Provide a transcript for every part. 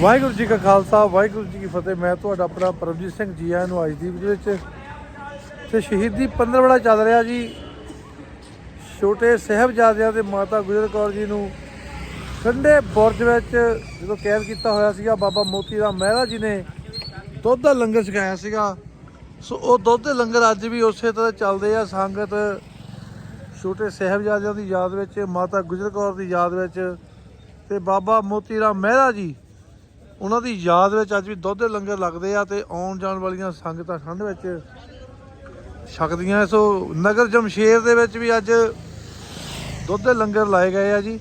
ਵਾਹਿਗੁਰੂ ਜੀ ਕਾ ਖਾਲਸਾ, ਵਾਹਿਗੁਰੂ ਜੀ ਕੀ ਫਤਿਹ। ਮੈਂ ਤੁਹਾਡਾ ਆਪਣਾ ਪਰਮਜੀਤ ਸਿੰਘ ਜੀ ਆਇਆਂ ਨੂੰ ਅੱਜ ਦੀ ਵੀਡੀਓ ਵਿੱਚ ਤੇ ਸ਼ਹੀਦੀ ਪੰਦਰਵੜਾ ਚੱਲ ਰਿਹਾ ਜੀ। ਛੋਟੇ ਸਾਹਿਬਜ਼ਾਦਿਆਂ ਤੇ ਮਾਤਾ ਗੁਜਰ ਕੌਰ ਜੀ ਨੂੰ ਠੰਡੇ ਬੁਰਜ ਵਿੱਚ ਜਦੋਂ ਕੈਦ ਕੀਤਾ ਹੋਇਆ ਸੀਗਾ, ਬਾਬਾ ਮੋਤੀ ਰਾਮ ਮਹਿਰਾ ਜੀ ਨੇ ਦੁੱਧ ਦਾ ਲੰਗਰ ਛਕਾਇਆ ਸੀਗਾ। ਸੋ ਉਹ ਦੁੱਧ ਦੇ ਲੰਗਰ ਅੱਜ ਵੀ ਉਸੇ ਤਰ੍ਹਾਂ ਚੱਲਦੇ ਆ। ਸੰਗਤ ਛੋਟੇ ਸਾਹਿਬਜ਼ਾਦਿਆਂ ਦੀ ਯਾਦ ਵਿੱਚ, ਮਾਤਾ ਗੁਜਰ ਕੌਰ ਦੀ ਯਾਦ ਵਿੱਚ ਤੇ ਬਾਬਾ ਮੋਤੀ ਰਾਮ ਮਹਿਰਾ ਜੀ ਉਹਨਾਂ ਦੀ ਯਾਦ ਵਿੱਚ ਅੱਜ ਵੀ ਦੁੱਧ ਦੇ ਲੰਗਰ ਲੱਗਦੇ ਆ ਤੇ ਆਉਣ ਜਾਣ ਵਾਲੀਆਂ ਸੰਗਤਾਂ ਠੰਡ ਵਿੱਚ ਛਕਦੀਆਂ। ਸੋ ਨਗਰ ਜਮਸ਼ੇਰ ਦੇ ਵਿੱਚ ਵੀ ਅੱਜ ਦੁੱਧ ਦੇ ਲੰਗਰ ਲਾਏ ਗਏ ਆ ਜੀ।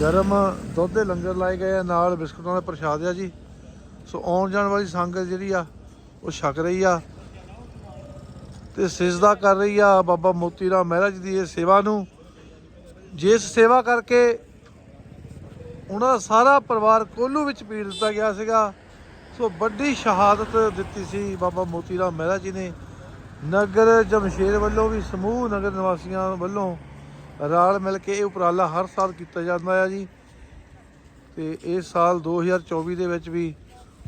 ਗਰਮ ਦੁੱਧ ਦੇ ਲੰਗਰ ਲਾਏ ਗਏ ਆ, ਨਾਲ ਬਿਸਕੁਟਾਂ ਦਾ ਪ੍ਰਸ਼ਾਦ ਆ ਜੀ। ਸੋ ਆਉਣ ਜਾਣ ਵਾਲੀ ਸੰਗਤ ਜਿਹੜੀ ਆ, ਉਹ ਛਕ ਰਹੀ ਆ ਤੇ ਸਿਜਦਾ ਕਰ ਰਹੀ ਆ ਬਾਬਾ ਮੋਤੀ ਰਾਮ ਮਹਿਰਾ ਜੀ ਦੀ ਇਹ ਸੇਵਾ ਨੂੰ। ਜਿਸ ਸੇਵਾ ਕਰਕੇ ਉਹਨਾਂ ਦਾ ਸਾਰਾ ਪਰਿਵਾਰ ਕੋਲੂ ਵਿੱਚ ਪੀੜ ਦਿੱਤਾ ਗਿਆ ਸੀਗਾ। ਸੋ ਵੱਡੀ ਸ਼ਹਾਦਤ ਦਿੱਤੀ ਸੀ ਬਾਬਾ ਮੋਤੀ ਰਾਮ ਮਹਿਰਾ ਜੀ ਨੇ। ਨਗਰ ਜਮਸ਼ੇਰ ਵੱਲੋਂ ਵੀ, ਸਮੂਹ ਨਗਰ ਨਿਵਾਸੀਆਂ ਵੱਲੋਂ ਰਲ ਮਿਲ ਕੇ ਇਹ ਉਪਰਾਲਾ ਹਰ ਸਾਲ ਕੀਤਾ ਜਾਂਦਾ ਹੈ ਜੀ। ਤੇ ਇਸ ਸਾਲ 2024 ਦੇ ਵਿੱਚ ਵੀ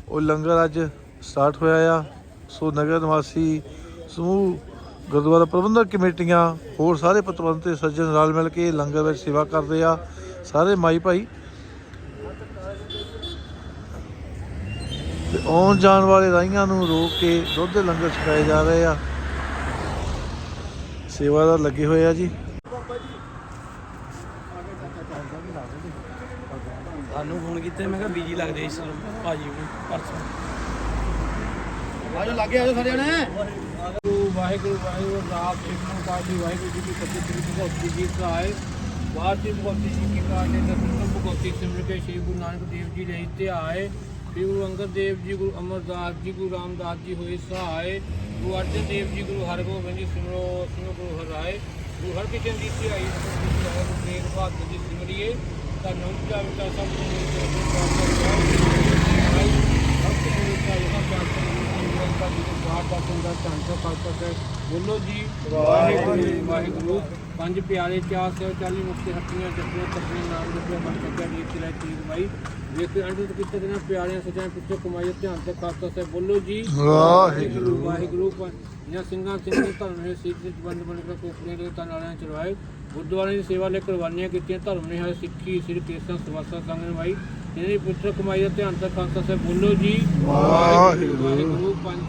ਉਹ ਲੰਗਰ ਅੱਜ ਸਟਾਰਟ ਹੋਇਆ ਆ। ਸੋ ਨਗਰ ਨਿਵਾਸੀ, ਸਮੂਹ, ਗੁਰਦੁਆਰਾ ਪ੍ਰਬੰਧਕ ਕਮੇਟੀਆਂ, ਹੋਰ ਸਾਰੇ ਪਤਵੰਤ ਤੇ ਸੱਜਣ ਰਲ ਮਿਲ ਕੇ ਲੰਗਰ ਵਿੱਚ ਸੇਵਾ ਕਰਦੇ ਆ। ਸਾਰੇ ਮਾਈ ਭਾਈ ਤੇ ਆਉਣ ਜਾਣ ਵਾਲੇ ਰਾਈਆਂ ਨੂੰ ਰੋਕ ਕੇ ਦੁੱਧ ਦੇ ਲੰਗਰ ਛਕਾਏ ਜਾ ਰਹੇ ਆ। ਸੇਵਾਦਾਰ ਲੱਗੇ ਹੋਏ ਆ ਜੀ। ਸਾਨੂੰ ਫੋਨ ਕੀਤਾ ਮੈਂ ਕਿਹਾ ਬੀਜੀ ਲੱਗਦੇ ਇਸ ਭਾਜੀ ਨੂੰ ਪਰਸੋਂ। ਆਜੋ ਲੱਗੇ ਆਜੋ ਸਾਰੇ ਜਣੇ। ਵਾਹਿਗੁਰੂ ਵਾਹਿਗੁਰੂ ਵਾਹਿਗੁਰੂ ਰਾਮ ਸਿਮਰਨ ਕਾਜੀ ਵਾਹਿਗੁਰੂ ਜੀ ਕੀ ਫਤਿਹ ਸ੍ਰੀ ਭਗਵਤੀ ਜੀ ਕਹਾਏ ਵਾਹਿਗੁਰੂ ਭਗਵਤੀ ਜੀ ਕੀ ਕਾਜੇ ਦਰਸ਼ਨ ਭਗਵਤੀ ਸਿਮਰ ਕੇ ਸ੍ਰੀ ਗੁਰੂ ਨਾਨਕ ਦੇਵ ਜੀ ਲਈ ਧਿਆਏ ਸ੍ਰੀ ਗੁਰੂ ਅੰਗਦ ਦੇਵ ਜੀ, ਗੁਰੂ ਅਮਰਦਾਸ ਜੀ, ਗੁਰੂ ਰਾਮਦਾਸ ਜੀ ਹੋਏ ਸਹਾਏ, ਗੁਰੂ ਅਰਜਨ ਦੇਵ ਜੀ, ਗੁਰੂ ਹਰਗੋਬਿੰਦ ਜੀ, ਸਿਮਰੋ ਸਿਮਰੋ ਗੁਰੂ ਹਰਾਏ ਗੁਰੂ ਹਰਕ੍ਰਿਸ਼ਨ ਜੀ ਧਿਆਈ ਗੁਰੂ ਤੇਗ ਬਹਾਦਰ ਜੀ ਸਿਮਰਿਏ, ਤਾਂ ਨੌਜਾ ਵਿਚਾ ਸਭ ਨੂੰ ਮਿਲ ਕੇ ਗੁਰੂ ਸਾਹਿਬ। ਬੋਲੋ ਜੀ। ਵਾਹਿਗੁਰੂ ਵਾਹਿਗੁਰੂ। ਪੰਜ ਪਿਆਰੇ ਚਾਰ ਸੌ ਚਾਲੀ ਮੁਕਤੇ ਹੱਟੀਆਂ ਜੱਪੀਆਂ ਤਪੀਆਂ ਨਾਮ ਜਪਿਆ ਬਣ ਸਕਿਆ ਜੀ ਚਲਾਈ ਤੀਰ ਬਾਈ ਵੇਖ ਅੰਡਿਤ ਕਿਤੇ ਦੇ ਪਿਆਰਿਆਂ ਸਜਾਂ ਪਿੱਛੇ ਕਮਾਈ ਧਿਆਨ ਤੇ ਖਾਸਤਾ ਸੇ ਬੋਲੋ ਜੀ। ਵਾਹਿਗੁਰੂ। ਵਾਹਿਗੁਰੂ। ਜਾਂ ਸਿੰਘਾਂ ਸਿੰਘਾਂ ਧਰਮ ਨੇ ਸਿੱਖ ਵਿੱਚ ਬੰਦ ਬਣ ਕੇ ਕੋਪਰੀਆਂ ਦੇ ਤਾਂ ਨਾਲਿਆਂ ਚਲਵਾਏ ਗੁਰਦੁਆਰੇ ਦੀ ਸੇਵਾ ਲਈ ਕੁਰਬਾਨੀਆਂ ਕੀਤੀਆਂ ਧਰਮ ਨੇ ਹੈ ਸਿੱਖੀ ਸਿਰ ਕੇਸਾਂ ਸਵਾਸਾ ਸੰਗ ਨਿਭਾਈ। ਜਿਹਨੇ ਪੁੱਤਰ ਕਮਾਈ ਦਾ ਧਿਆਨ ਤੇ ਖਾਸਤਾ ਸੇ ਬੋਲੋ ਜੀ। ਵਾਹਿਗੁਰੂ। ਵਾਹਿਗੁਰੂ। ਪੰਜ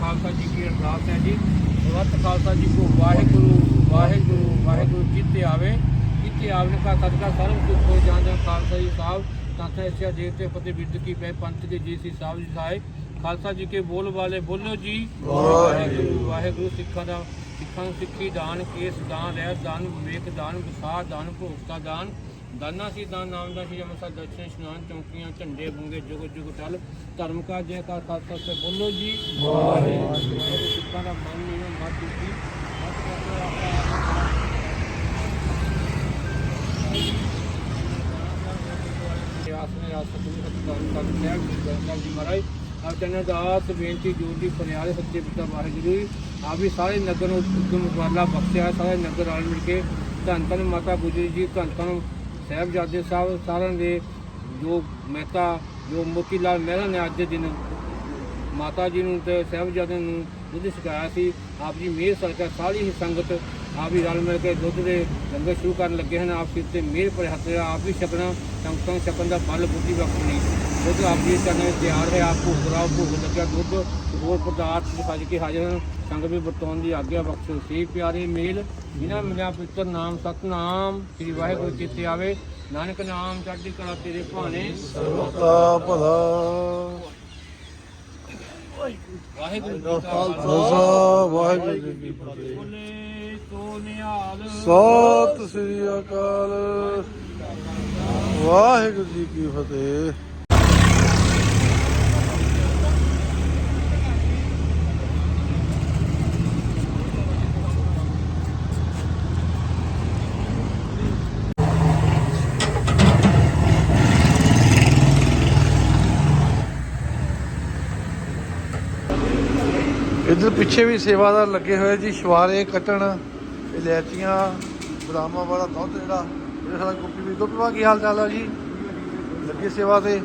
ਖਾਲਸਾ ਜੀ ਕੀ ਅਰਦਾਸ ਹੈ ਜੀ। ਸਬਤ ਖਾਲਸਾ ਜੀ ਕੋ ਵਾਹਿਗੁਰੂ ਵਾਹਿਗੁਰੂ ਵਾਹਿਗੁਰੂ ਜਿੱਤੇ ਆਵੇ। ਜਿੱਤੇ ਆਵਨ ਕਾ ਸਦਕਾ ਸਰਬ ਕੁਝ ਹੋ ਜਾਣ ਜਾਂ ਖਾਲਸਾ ਜੀ ਸਾਹਿਬ ਤਾਂਥੇ ਇਸਿਆ ਦੇਵ ਤੇ ਫਤਿਹ ਬਿਰਦ ਕੀ ਪੈ ਪੰਥ ਕੇ ਜੀ ਸੀ ਸਾਹਿਬ ਜੀ ਸਾਏ ਖਾਲਸਾ ਜੀ ਕੇ ਬੋਲ ਵਾਲੇ ਬੋਲੋ ਜੀ। ਵਾਹਿਗੁਰੂ ਵਾਹਿਗੁਰੂ। ਸਿੱਖਾਂ ਦਾ ਸਿੱਖਾਂ ਨੂੰ ਸਿੱਖੀ ਦਾਨ ਕੇਸ ਦਾਨ ਰਹਿ ਦਾਨ ਵਿਵੇਕ ਦਾਨ ਵਿਸਾਰ ਦਾਨ ਭੋਗਤਾ ਦਾਨ। ਦਾਨਾ ਸੀ ਦਾਨ ਨਾਮ ਦਾ ਸੀ ਅਮਸਾ ਦਰਸ਼ਨ ਇਸ਼ਨਾਨ ਚੌਂਕੀਆਂ ਝੰਡੇ ਬੁੰਗੇ ਜੁਗ ਜੁਗ ਟਲ ਧਰਮ ਕਾ ਜੈ ਕਾ ਖਾਲਸਾ ਸੇ ਬੋਲੋ ਜੀ। ਵਾਹਿਗੁਰੂ। ਸਿੱਖਾਂ ਦਾ ਮਨ ਨਹੀਂ ਮਤ ਦੁਖੀ। ਮਤ ਕਰਨਾ ਆਪਣਾ ਆਸਨੇ ਆਸਤ ਨੂੰ ਸਤਿਕਾਰ ਕਰਦੇ ਹਾਂ ਗੁਰੂ ਜੀ ਮਹਾਰਾਜ। ਆਪ ਜਨਾਂ ਦਾਸ ਬੇਨਤੀ ਜੋਤੀ ਫਰਿਆਦ ਸੱਚੇ ਪਿਤਾ ਵਾਹਿਗੁਰੂ ਜੀ। ਆਪ ਵੀ ਸਾਰੇ ਨਗਰ ਨੂੰ ਉਦਮ ਵਾਲਾ ਬਖਸ਼ਿਆ ਸਾਰੇ ਨਗਰ ਨਾਲ ਮਿਲ ਕੇ ਧੰਨ ਧੰਨ ਮਾਤਾ ਗੁਜਰੀ ਜੀ ਧੰਨ ਧੰਨ ਸਾਹਿਬਜ਼ਾਦੇ ਸਾਹਿਬ ਸਾਰਿਆਂ ਦੇ ਜੋ ਮਹਿਤਾ, ਜੋ ਮੋਤੀ ਲਾਲ ਮਹਿਰਾ ਨੇ ਅੱਜ ਦੇ ਦਿਨ ਮਾਤਾ ਜੀ ਨੂੰ ਤੇ ਸਾਹਿਬਜ਼ਾਦੇ ਨੂੰ ਦੁੱਧ ਛਕਾਇਆ ਸੀ, ਆਪ ਜੀ ਮਿਹਰ ਸਦਕਾ ਸਾਰੀ ਹੀ ਸੰਗਤ ਆਪ ਹੀ ਰਲ ਮਿਲ ਕੇ ਦੁੱਧ ਦੇ ਲੰਗਰ ਸ਼ੁਰੂ ਕਰਨ ਲੱਗੇ ਹਨ। ਆਪ ਸਿਰ ਤੇ ਮਿਹਰ ਭਰੇ ਹੱਥ ਆਪ ਵੀ ਛਕਣਾ, ਸੰਗਤਾਂ ਛਕਣ ਦਾ ਬਲ ਬੁੱਧੀ ਵਕਤ ਨਹੀਂ ਦੁੱਧ ਆਪ ਜੀ ਵਿੱਚ ਤਿਆਰ ਹੈ ਆਪ ਭੋਗ ਕਰਾਓ ਭੋਗ ਲੱਗਿਆ ਦੁੱਧ ਹੋਰ ਪਦਾਰਥ ਸੱਜ ਕੇ ਹਾਜ਼ਰ ਹਨ। ਸੰਗਤ ਵੀ ਵਰਤੋਂ ਦੀ ਆਗਿਆ ਬਖਸ਼ੋ। ਸੇ ਪਿਆਰੇ ਮੇਲ ਜਿਨ੍ਹਾਂ ਮਿਲਿਆ ਪਵਿੱਤਰ ਨਾਮ ਸਤਨਾਮ ਸ੍ਰੀ ਵਾਹਿਗੁਰੂ ਚਿੱਤੇ ਆਵੇ। ਨਾਨਕ ਨਾਮ ਚੜ੍ਹਦੀ ਕਲਾ ਤੇਰੇ ਭਾਣੇ। ਆ ਭਲਾ। ਵਾਹਿਗੁਰੂ ਜੀ ਕਾ ਖਾਲਸਾ। ਖਾਲਸਾ ਵਾਹਿਗੁਰੂ ਜੀ ਕੀ ਫਤਿਹ। ਬੋਲੇ ਸੋ ਨਿਹਾਲ। ਸਤਿ ਸ੍ਰੀ ਅਕਾਲ। ਵਾਹਿਗੁਰੂ ਜੀ ਕੀ ਫਤਿਹ। ਇੱਧਰ ਪਿੱਛੇ ਵੀ ਸੇਵਾਦਾਰ ਲੱਗੇ ਹੋਏ ਜੀ ਸ਼ਵਾਰੇ ਕੱਟਣ, ਇਲਾਚੀਆਂ, ਬਦਾਮਾਂ ਵਾਲਾ ਦੁੱਧ ਜਿਹੜਾ, ਮੇਰੇ ਖਿਆਲ ਨਾਲ ਵੀ ਗੋਪੀ ਵਾ ਕੀ ਹਾਲ ਚਾਲ ਆ ਜੀ? ਲੱਗੇ ਸੇਵਾ ਤੇ?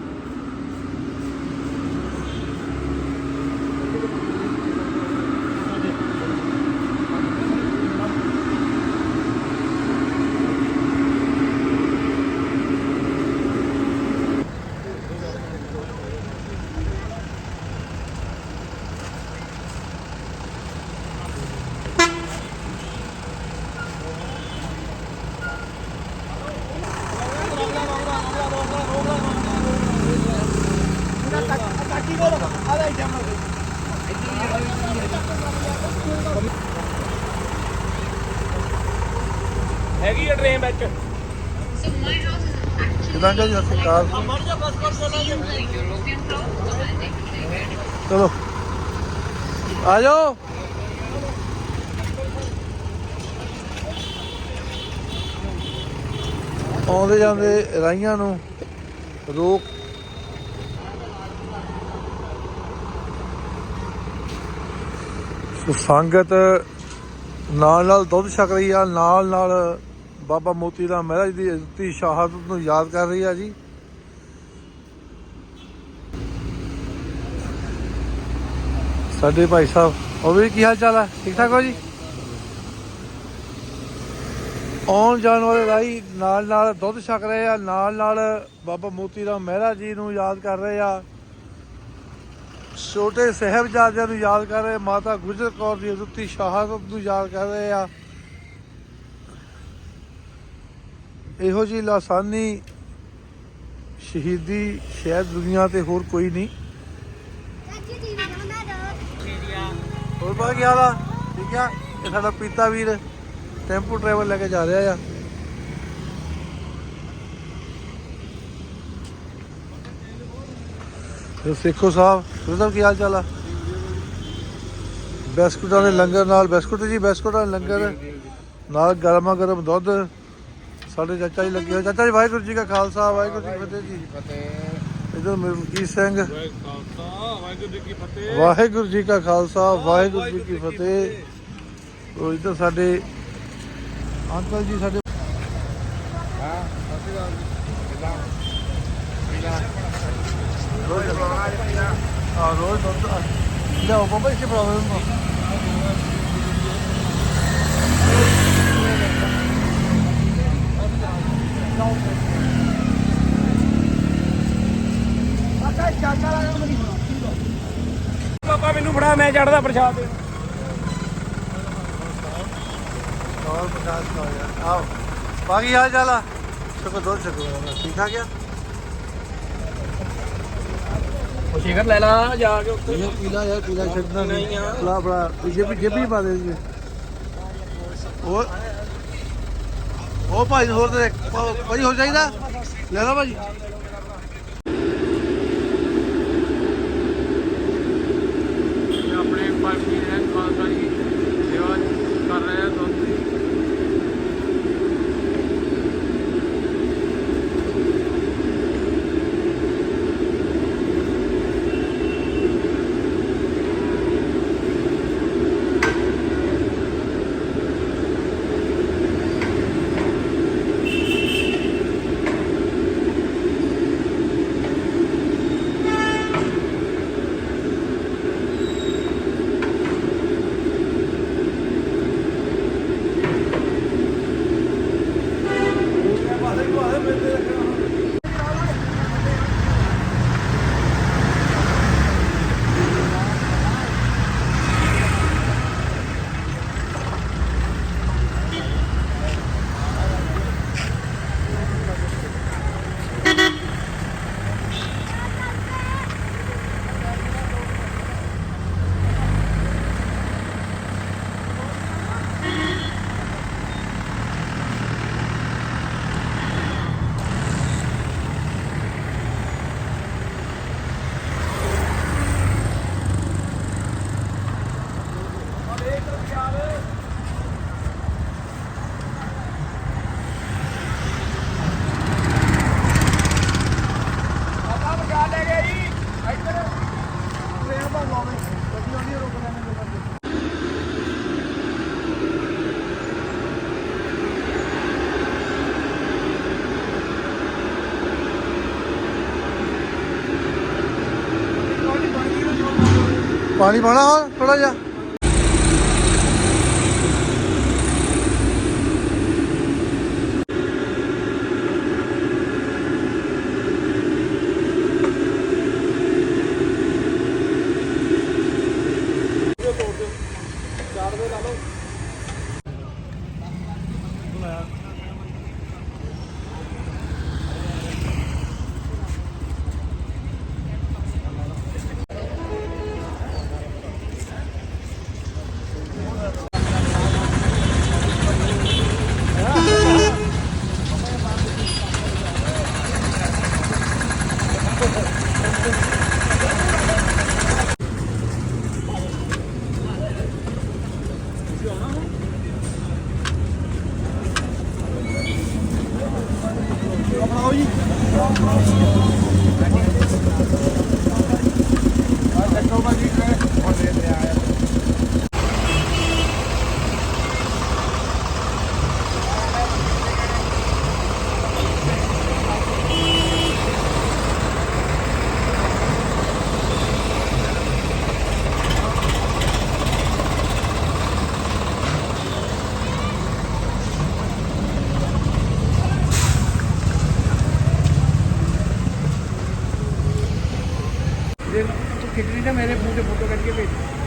ਕਿਦਾਂ ਜੀ, ਸਤਿ ਸ਼੍ਰੀ ਅਕਾਲ। ਚਲੋ। ਆ ਜਾਓ। ਆਉਂਦੇ ਜਾਂਦੇ ਰਾਈਆਂ ਨੂੰ ਰੋਕ। ਸੰਗਤ ਨਾਲ ਨਾਲ ਦੁੱਧ ਛਕ ਰਹੀ ਆ, ਨਾਲ ਨਾਲ ਬਾਬਾ ਮੋਤੀ ਰਾਮ ਮਹਾਰਾਜ ਦੀ ਇੱਜ਼ਤੀ ਸ਼ਹਾਦਤ ਨੂੰ ਯਾਦ ਕਰ ਰਹੀ ਆ ਜੀ। ਸਾਡੇ ਭਾਈ ਸਾਹਿਬ ਉਹ ਵੀ ਕੀ ਹਾਲ ਚਾਲ ਆ? ਠੀਕ ਠਾਕ ਹੋ ਜੀ? ਆਉਣ ਜਾਣ ਵਾਲੇ ਰਾਈ ਨਾਲ ਨਾਲ ਦੁੱਧ ਛਕ ਰਹੇ ਆ ਨਾਲ ਨਾਲ ਬਾਬਾ ਮੋਤੀ ਰਾਮ ਮਹਿਰਾ ਜੀ ਨੂੰ ਯਾਦ ਕਰ ਰਹੇ ਆ। ਛੋਟੇ ਸਾਹਿਬਜ਼ਾਦਿਆਂ ਨੂੰ ਯਾਦ ਕਰ ਰਹੇ ਮਾਤਾ ਗੁਜਰ ਕੌਰ ਦੀ ਅਜ਼ੁੱਤੀ ਸ਼ਹਾਦਤ ਨੂੰ ਯਾਦ ਕਰ ਰਹੇ ਆ। ਇਹੋ ਜੀ ਲਾਸਾਨੀ ਸ਼ਹੀਦੀ ਸ਼ਾਇਦ ਦੁਨੀਆ ਤੇ ਹੋਰ ਕੋਈ ਨਹੀਂ। ਹੋਰ ਪਾ ਕੀ ਹਾਲ ਆ? ਠੀਕ ਆ? ਇਹ ਸਾਡਾ ਪੀਤਾ ਵੀਰ ਟੈਂਪੂ ਟਰੈਵਲ ਲੈ ਕੇ ਜਾ ਰਿਹਾ ਆ। ਤੇ ਸੇਖੋ ਸਾਹਿਬ ਤੁਹਾਡਾ ਕੀ ਹਾਲ ਚਾਲ ਆ? ਬਿਸਕੁਟਾਂ ਦੇ ਲੰਗਰ ਨਾਲ, ਬਿਸਕੁਟ ਜੀ, ਬਿਸਕੁਟਾਂ ਦੇ ਲੰਗਰ ਨਾਲ ਗਰਮਾ ਗਰਮ ਦੁੱਧ ਸਾਡੇ ਚਾਚਾ ਜੀ ਲੱਗੇ ਹੋਏ। ਚਾਚਾ ਜੀ ਵਾਹਿਗੁਰੂ ਜੀ ਕਾ ਖਾਲਸਾ ਵਾਹਿਗੁਰੂ ਜੀ ਕੀ ਫਤਿਹ ਜੀ। ਇਧਰ ਮਲਕੀਤ ਸਿੰਘ। ਵਾਹਿਗੁਰੂ ਜੀ ਕੀ ਫਤਿਹ। ਵਾਹਿਗੁਰੂ ਜੀ ਕਾ ਖਾਲਸਾ ਵਾਹਿਗੁਰੂ ਜੀ ਕੀ ਫਤਿਹ। ਉਹ ਇੱਧਰ ਸਾਡੇ ਅੰਕਲ ਜੀ ਸਾਡੇ ਹਾਂ ਸਤਿ ਸ਼੍ਰੀ ਅਕਾਲ ਜੀ। ਕਿਦਾਂ? ਕਿਦਾਂ? ਰੋਜ਼ ਆ ਰੋਜ਼ ਦੁੱਧ ਆ। ਲਿਆਓ ਬਾਬਾ ਇਸੇ ਪ੍ਰੋਬਲਮ ਫੜਾ ਮੈਂ ਚੜਦਾ ਪ੍ਰਸ਼ਾਦ ਦੇ। ਹੋਰ ਪ੍ਰਕਾਸ਼ ਕਾ ਯਾਰ ਆਓ। ਬਾਕੀ ਹਾਲ ਚਾਲ ਆ? ਸਕੋ ਦੁੱਧ ਸਕੋ ਠੀਕ ਠਾਕ ਆ? ਉਹ ਸ਼ੇਖਰ ਲੈ ਲਾ ਜਾ ਕੇ ਉੱਥੇ। ਇਹ ਪੀਲਾ ਯਾਰ ਪੀਲਾ ਛੱਡਣਾ ਨਹੀਂ। ਨਹੀਂ ਆ। ਬੜਾ ਬੜਾ ਜੇਬੀ ਜੇਬੀ ਪਾ ਦੇ ਜੀ। ਉਹ ਉਹ ਭਾਈ ਹੋਰ ਤੇ ਭਾਈ ਹੋ ਜਾਈਦਾ ਲੈ ਲਾ ਭਾਜੀ ਪਾਣੀ ਪਾਣਾ ਹੋਰ ਥੋੜਾ ਜਿਹਾ। ਮੇਰੇ ਫੋਨ ਤੇ ਫੋਟੋ ਕਰਕੇ ਭੇਜੀ